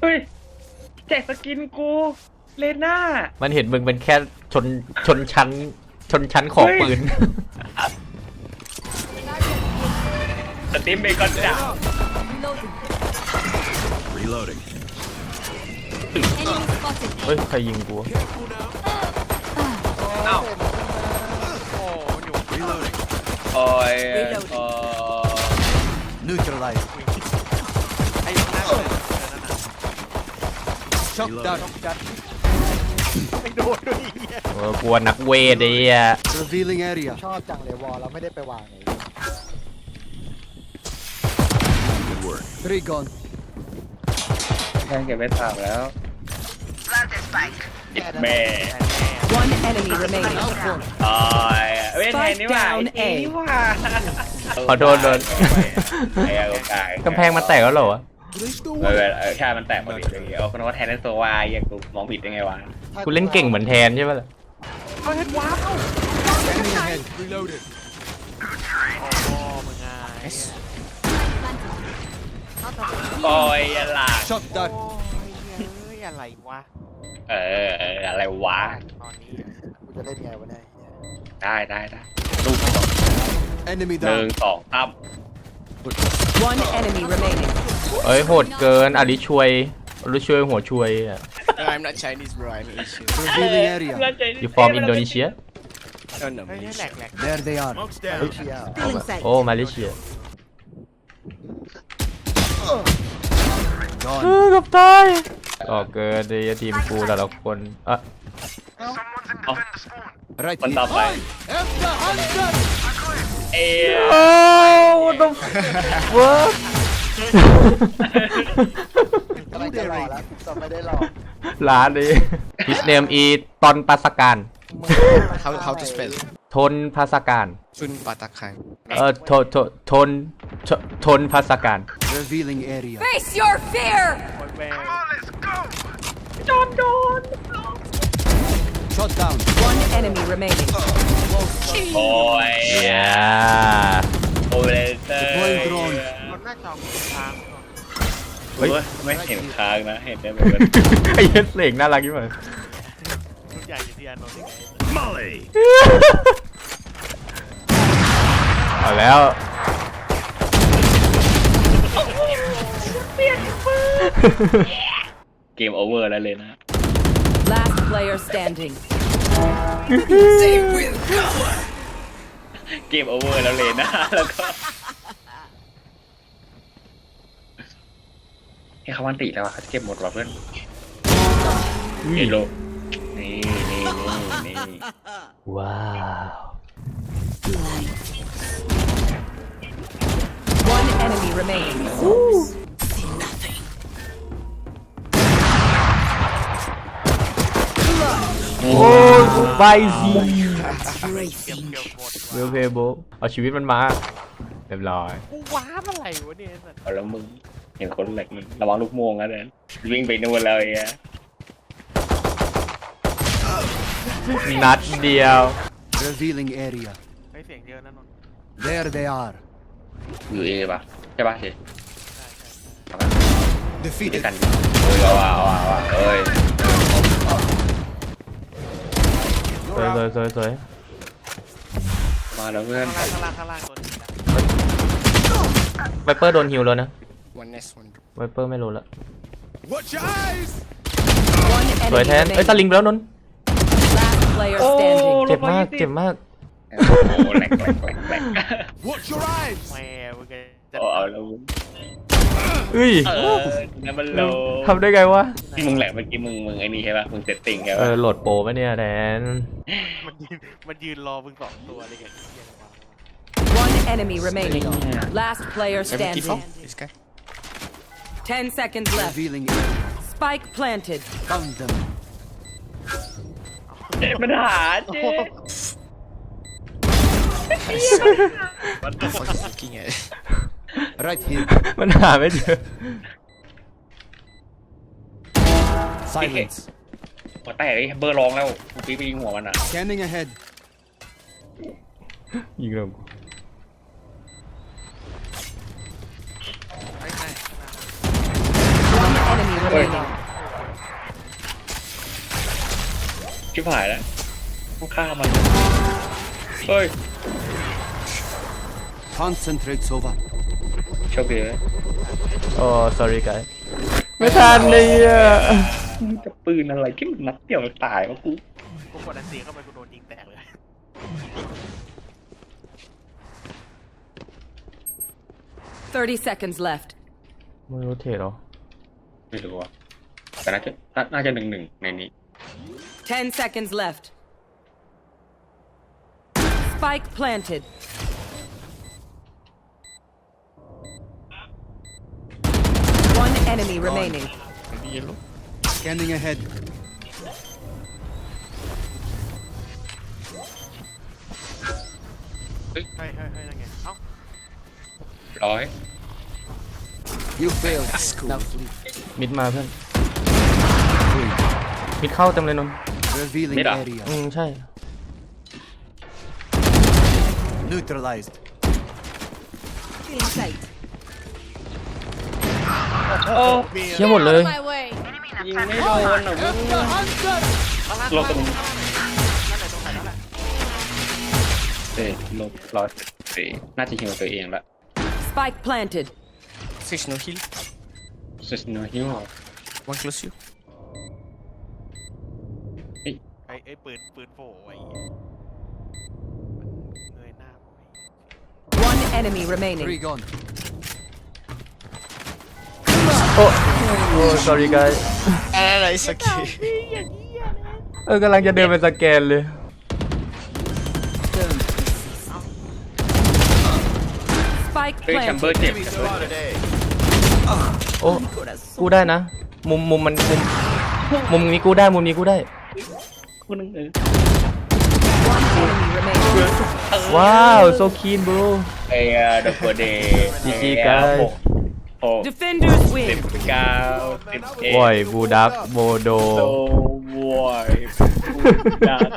เฮ้ยแจกสกินกู เลน่า มันเห็นมึงเป็นแค่ชนชนชั้น ชนชั้นของเฮ้ยปืน สตีมเบคอนจ้า Reloading. Enemy spotted. เฮ้ย ใครยิงกูวะเอ้าโอ้อยู่ Reloading. โอ้ยโอ้ Neutralized. ไอ้ข้างหน้าเลยเดี๋ยวนั่นน่ะ Shock down. ไม่โดนด้วยไอ้เหี้ยเออกลัวนักเวทไอ้เหี้ย Revealing area. ชอบจังเลยวอลแล้วไม่ได้ไปวางไหน Good work. Three gone. แทงเก็บไปถามแล้วอิดแม่ One enemy remaining. โอ้ยเว้ยแทนนี่หว่า Spike down ไอ้ A นี่หว่าขอโดนโดน ไอ้เอากายกำแพงมันแตกแล้วเหรอวะ เออเออใช่มันแตกพอดีเลยเอาคนว่าแทนนั่นโซวายังกูมองผิดได้ไงวะกูเล่นเก่งเหมือนแทนใช่ปะล่ะ Enemy ahead. Reloaded. โอ้มึงไงโอ้ยอย่าหลาก Shock โอ้ down. ยเฮ้ยอะไรวะเออเอออะไรวะ ตอนนี้กูจะเล่นไงวะเนี่ยได้ได้ได้ลูกสอง Enemy หนึ่ง down. สองตั้ม One enemy remaining. เอ้ยโหดเกินอลิช่วยอลิช่วยหัวช่วยอะ No, I'm not Chinese, bro. I'm Asian. Revealing area. you from Indonesia Oh no, เฮ้ย Malaysia. แหลกแหลก There they are. Smoke's เฮ้ย down. เชียร์ Feeling sight. โอ้มาเลเซีย Gone. เออกับตายก็เกินเลยทีมกูแต่ละคนอะ Right คน here. ต่อไป After hunter. เอ้ยโอ้ what the fuck กำลังจะรอแล้วจะไม่ได้รอร้านนี้ his name is ตอนปัสการ How how to spell? ทนภาษการ Sun Patakan. เออทนทนทนทนทนภาษการ Revealing area. Face your fear. โอ้ยแวว Shot down. One enemy remaining. โอ้ย yeah โอเลเตอร์ Deploying drone. รถหน้าจอกูค้างก่อนเฮ้ยไม่เห็นค้างนะเห็นได้เหมือนกันไอ้เหี้ยเสกน่ารักยิ่งเลยรุ่นใหญ่อยู่ที่อานนท์ยังไง Molly. เอาแล้วเกมโอเวอร์แล้วเลยนะ Last player standing. เกมโอเวอร์แล้วเลยนะแล้วก็ให้เขาวันติแล้วอะเขาจะเก็บหมดว่ะเพื่อนเอโลนี่นี่นี่นี่ว้าว One enemy remaining. ไบซีเก็บเก็บหมดเวลเพโบเอาชีวิตมันมาเรียบร้อยกูว้าบอะไรวะเนี่ยสัตว์เอาแล้วมึงเห็นคนเหล็กมันระวังลูกโม่งนะเดินวิ่งไปนู่นเลยอะนัดเดียว Revealing area. เฮ้ยเสียงเยอะนะนนท์ There they are. อยู่เอป่ะใช่ป่ะเชเอาไปด้วย Defeated. กันเฮ้ยเอาว่ะเอาว่ะเอาว่ะเฮ้ย สวยสวยสวยสวยมาแล้วเพื่อน ข้างล่างข้างล่างข้างล่างตัวหนึงนะไวเปอร์โดนฮิวแล้วนะ One S, one drop. ไวเปอร์ไม่รู้ละ Watch your eyes. One สวย enemy แทน เอ้ยส remaining. ลิงไปแล้วนนท์ Last player standing. เจ็บมากเจ็บมาก โอ้โหแหลกแหลกแหลกแหลก Watch your eyes. แหมมึง จะโอ้เอาแล้วเอ้ยเออนั่นมันโลทำได้ไงวะที่มึงแหลกเมื่อกี้มึงมึงไอ้นี่ใช่ป่ะมึงเซตติ้งใช่เอป่ะอโหลดโปรปะเนี่ยแทนมันยืนมันยืนรอมึงสองตัวเลยกัน One enemy remaining. Last player 74? standing. This guy. Ten seconds left. Revealing area. Spike planted. Found them. เจ็บมันหาเจ๊ What the fuck is looking at? Right here. มันหาไม่เจอ Silence. หัวแตกไอ้เบอร์ร้องแล้วกูปี๊ไปยิงหัวมันอะ Scanning ahead. ยิงลงไม่ใช่ One enemy โอ้ remaining. ชิบหายแล้วต้องฆ่ามัน เฮ้ย Concentrate, Sova. โชคดีเลยโอ้ sorry guys ไม่ทันเลยอะจะปืนอะไรที่มันนัดเดียวตายวะกูกูกดอันตีเข้าไปกูโดนยิงแตกเลย 30 seconds left. ไม่รู้เทรหรอไม่รู้อะแต่น่าจะน่าน่าจะหนึ่งหนึ่งในนี้ 10 seconds left. Spike planted. enemy remaining. Maybe yellow. Scanning ahead. เฮ้ยเฮ้ยเฮ้ยนั่นไง เอ้า ร้อย You failed. Now flee. มิดมาเพื่อน มิดเข้าเต็มเลยนนท์ Revealing Mira. area. อืมใช่ Neutralized. In sight. เชี่ยหมดเลย My way. ยิงไม่โดนอะวุ้งลบตรงเอ้ยลบร้อยสี่น่าจะฮิวตัวเองละ Spike planted. Six no heal. ซิสโนฮิว One close you. ไอ้ไอ้ปืนปืนโผล่ไอ้เหี้ยมันเงยหน้ามาไอ้ One enemy remaining. Three gone. โอ้โอ้ sorry guys Ah, no, it's okay. เออกำลังจะเดินไปสแกนเลย Spike เฮ้ยแชมเบอ planted. ร์เจ็บแชมเบอร์เจ็บโอ้กูได้นะ มุมมุมมันมุมมุมนี้กูได้มุมนี้กูได้คนนึงเออ One enemy remaining. ว้าว so keen bro ไอ้ดับเบิลเดย์ GG guys หกห ก Defenders สิบ win. เก้าสิบเอ็ดวอยบูดักโมโดโดวอยบูดัก